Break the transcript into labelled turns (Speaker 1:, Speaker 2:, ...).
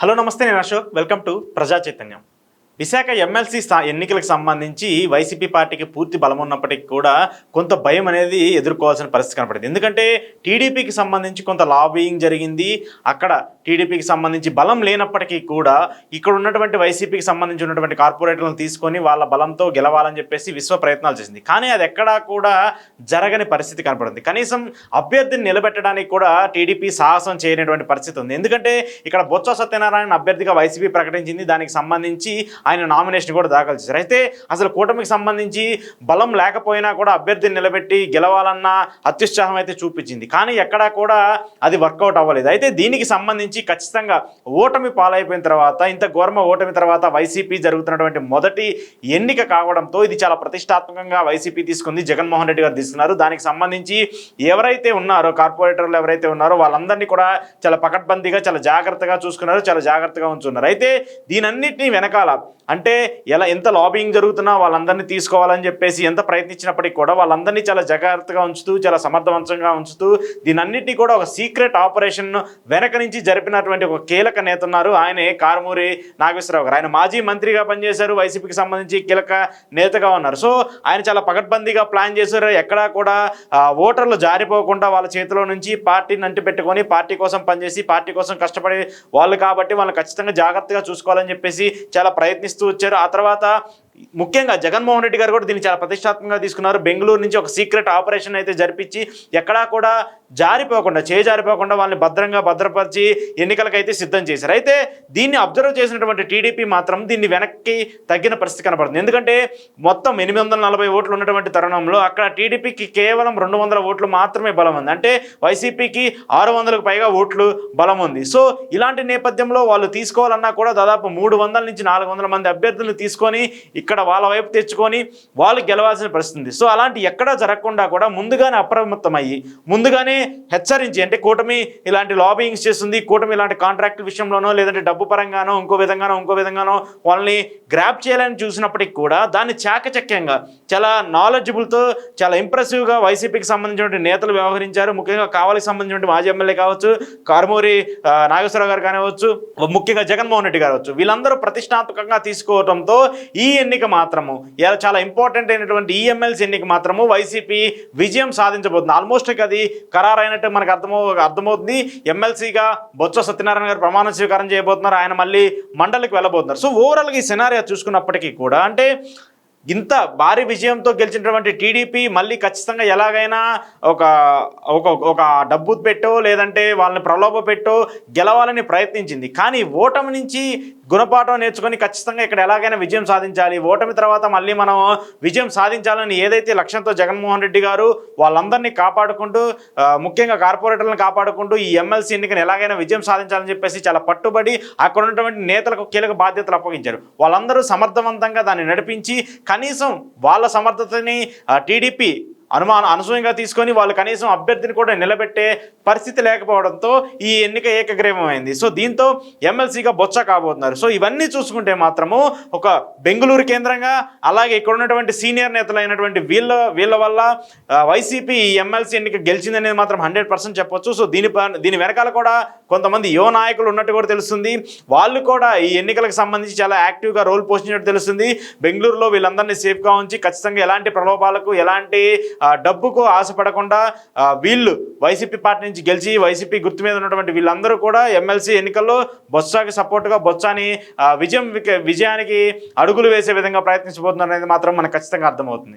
Speaker 1: Hello నమస్తే నేను Ashok. Welcome to ప్రజా చైతన్యం. విశాఖ ఎమ్మెల్సీ స్థా ఎన్నికలకు సంబంధించి వైసీపీ పార్టీకి పూర్తి బలం ఉన్నప్పటికీ కూడా కొంత భయం అనేది ఎదుర్కోవాల్సిన పరిస్థితి కనపడింది. ఎందుకంటే టీడీపీకి సంబంధించి కొంత లాబింగ్ జరిగింది. అక్కడ టీడీపీకి సంబంధించి బలం లేనప్పటికీ కూడా ఇక్కడ ఉన్నటువంటి వైసీపీకి సంబంధించి ఉన్నటువంటి కార్పొరేటర్లను తీసుకొని వాళ్ళ బలంతో గెలవాలని చెప్పేసి విశ్వ ప్రయత్నాలు చేసింది. కానీ అది ఎక్కడా కూడా జరగని పరిస్థితి కనపడింది. కనీసం అభ్యర్థిని నిలబెట్టడానికి కూడా టీడీపీ సాహసం చేయనటువంటి పరిస్థితి ఉంది. ఎందుకంటే ఇక్కడ బొత్స సత్యనారాయణ అభ్యర్థిగా వైసీపీ ప్రకటించింది. దానికి సంబంధించి ఆయన నామినేషన్ కూడా దాఖలు చేశారు. అయితే అసలు కూటమికి సంబంధించి బలం లేకపోయినా కూడా అభ్యర్థిని నిలబెట్టి గెలవాలన్న అత్యుత్సాహం అయితే చూపించింది. కానీ ఎక్కడా కూడా అది వర్కౌట్ అవ్వలేదు. అయితే దీనికి సంబంధించి ఖచ్చితంగా ఓటమి పాలైపోయిన తర్వాత ఇంత ఘోరమ ఓటమి తర్వాత వైసీపీ జరుగుతున్నటువంటి మొదటి ఎన్నిక కావడంతో ఇది చాలా ప్రతిష్టాత్మకంగా వైసీపీ తీసుకుంది జగన్మోహన్ రెడ్డి గారు తీసుకున్నారు దానికి సంబంధించి ఎవరైతే ఉన్నారో కార్పొరేటర్లు ఎవరైతే ఉన్నారో వాళ్ళందరినీ కూడా చాలా పకడ్బందీగా చాలా జాగ్రత్తగా చూసుకున్నారు చాలా జాగ్రత్తగా ఉంచున్నారు. అయితే దీనన్నింటినీ వెనకాల అంటే ఎలా ఎంత లాబింగ్ జరుగుతున్నా వాళ్ళందరినీ తీసుకోవాలని చెప్పేసి ఎంత ప్రయత్నించినప్పటికీ కూడా వాళ్ళందరినీ చాలా జాగ్రత్తగా ఉంచుతూ చాలా సమర్థవంతంగా ఉంచుతూ దీనన్నింటినీ కూడా ఒక సీక్రెట్ ఆపరేషన్ వెనక నుంచి జరిపినటువంటి ఒక కీలక నేత ఉన్నారు. ఆయనే కారుమూరి నాగేశ్వరరావు గారు. ఆయన మాజీ మంత్రిగా పనిచేశారు వైసీపీకి సంబంధించి కీలక నేతగా ఉన్నారు. సో ఆయన చాలా పకడ్బందీగా ప్లాన్ చేశారు. ఎక్కడా కూడా ఓటర్లు జారిపోకుండా వాళ్ళ చేతిలో నుంచి పార్టీని అంటిపెట్టుకొని పార్టీ కోసం పనిచేసి పార్టీ కోసం కష్టపడే వాళ్ళు కాబట్టి వాళ్ళని ఖచ్చితంగా జాగ్రత్తగా చూసుకోవాలని చెప్పేసి చాలా ప్రయత్నం ప్రయత్నిస్తూ వచ్చారు. ఆ తర్వాత ముఖ్యంగా జగన్మోహన్ రెడ్డి గారు కూడా దీన్ని చాలా ప్రతిష్టాత్మకంగా తీసుకున్నారు. బెంగళూరు నుంచి ఒక సీక్రెట్ ఆపరేషన్ అయితే జరిపించి ఎక్కడా కూడా జారిపోకుండా చేజారిపోకుండా వాళ్ళని భద్రంగా భద్రపరిచి ఎన్నికలకైతే సిద్ధం చేశారు. అయితే దీన్ని అబ్జర్వ్ చేసినటువంటి టీడీపీ మాత్రం దీన్ని వెనక్కి తగ్గిన పరిస్థితి కనబడుతుంది. ఎందుకంటే మొత్తం ఎనిమిది వందల నలభై ఓట్లు ఉన్నటువంటి తరుణంలో అక్కడ టీడీపీకి కేవలం రెండు వందల ఓట్లు మాత్రమే బలం ఉంది. అంటే వైసీపీకి ఆరు వందలకు పైగా ఓట్లు బలం ఉంది. సో ఇలాంటి నేపథ్యంలో వాళ్ళు తీసుకోవాలన్నా కూడా దాదాపు మూడు వందల నుంచి నాలుగు వందల మంది అభ్యర్థులను తీసుకొని ఇక్కడ వాళ్ళ వైపు తెచ్చుకొని వాళ్ళు గెలవాల్సిన పరిస్థితి సో అలాంటి ఎక్కడా జరగకుండా కూడా ముందుగానే అప్రమత్తమయ్యి ముందుగానే హెచ్చరించి అంటే కూటమి ఇలాంటి లాబింగ్స్ చేస్తుంది కూటమి ఇలాంటి కాంట్రాక్ట్ విషయంలోనో లేదంటే డబ్బు పరంగానో ఇంకో విధంగానో ఇంకో విధంగానో వాళ్ళని గ్రాప్ చేయాలని చూసినప్పటికి కూడా దాన్ని చాకచక్యంగా చాలా నాలెడ్జబుల్తో చాలా ఇంప్రెసివ్గా వైసీపీకి సంబంధించినటువంటి నేతలు వ్యవహరించారు. ముఖ్యంగా కావాలికి సంబంధించినటువంటి మాజీ ఎమ్మెల్యే కావచ్చు కారుమూరి నాగేశ్వరరావు గారు కానివచ్చు ముఖ్యంగా జగన్మోహన్ రెడ్డి గారు కావచ్చు వీళ్ళందరూ ప్రతిష్టాత్మకంగా తీసుకోవడంతో ఈ ఎన్నిక మాత్రము ఇలా చాలా ఇంపార్టెంట్ అయినటువంటి ఈ ఎమ్మెల్సీ ఎన్నిక మాత్రము వైసీపీ విజయం సాధించబోతుంది. ఆల్మోస్ట్ అది ఖరారైనట్టు మనకు అర్థమవు అర్థమవుతుంది. ఎమ్మెల్సీగా బొత్స సత్యనారాయణ గారు ప్రమాణ స్వీకారం చేయబోతున్నారు. ఆయన మళ్ళీ మండలికి వెళ్ళబోతున్నారు. సో ఓవరాల్గా ఈ సినారియా చూసుకున్నప్పటికీ కూడా అంటే ఇంత భారీ విజయంతో గెలిచినటువంటి టీడీపీ మళ్ళీ ఖచ్చితంగా ఎలాగైనా ఒక ఒక ఒక డబ్బు పెట్టో లేదంటే వాళ్ళని ప్రలోభ పెట్టో గెలవాలని ప్రయత్నించింది. కానీ ఓటమి నుంచి గుణపాఠం నేర్చుకొని ఖచ్చితంగా ఇక్కడ ఎలాగైనా విజయం సాధించాలి. ఓటమి తర్వాత మళ్ళీ మనం విజయం సాధించాలని ఏదైతే లక్ష్యంతో జగన్మోహన్ రెడ్డి గారు వాళ్ళందరినీ కాపాడుకుంటూ ముఖ్యంగా కార్పొరేటర్లను కాపాడుకుంటూ ఈ ఎమ్మెల్సీ ఎన్నికను ఎలాగైనా విజయం సాధించాలని చెప్పేసి చాలా పట్టుబడి అక్కడ ఉన్నటువంటి నేతలకు కీలక బాధ్యతలు అప్పగించారు. వాళ్ళందరూ సమర్థవంతంగా దాన్ని నడిపించి కనీసం వాళ్ళ సమర్థతని టీడీపీ అనుమానం అనసూయంగా తీసుకొని వాళ్ళు కనీసం అభ్యర్థిని కూడా నిలబెట్టే పరిస్థితి లేకపోవడంతో ఈ ఎన్నిక ఏకగ్రీవమైంది. సో దీంతో ఎమ్మెల్సీగా బొచ్చ కాబోతున్నారు. సో ఇవన్నీ చూసుకుంటే మాత్రము ఒక బెంగళూరు కేంద్రంగా అలాగే ఇక్కడ ఉన్నటువంటి సీనియర్ నేతలు అయినటువంటి వీళ్ళ వీళ్ళ వల్ల వైసీపీ ఈ ఎమ్మెల్సీ ఎన్నిక గెలిచిందనేది మాత్రం హండ్రెడ్ పర్సెంట్ చెప్పొచ్చు. సో దీని ప- దీని వెనకాల కూడా కొంతమంది యువ నాయకులు ఉన్నట్టు కూడా తెలుస్తుంది. వాళ్ళు కూడా ఈ ఎన్నికలకు సంబంధించి చాలా యాక్టివ్గా రోల్ పోషించినట్టు తెలుస్తుంది. బెంగళూరులో వీళ్ళందరినీ సేఫ్గా ఉంచి ఖచ్చితంగా ఎలాంటి ప్రలోభాలకు ఎలాంటి డబ్బుకు ఆశపడకుండా వీళ్ళు వైసీపీ పార్టీ నుంచి గెలిచి వైసీపీ గుర్తు మీద ఉన్నటువంటి వీళ్ళందరూ కూడా ఎమ్మెల్సీ ఎన్నికల్లో బొత్సాకి సపోర్ట్గా బొత్సాని విజయం విజయానికి అడుగులు వేసే విధంగా ప్రయత్నించబోతున్నారు అనేది మాత్రం మనకు ఖచ్చితంగా అర్థమవుతుంది.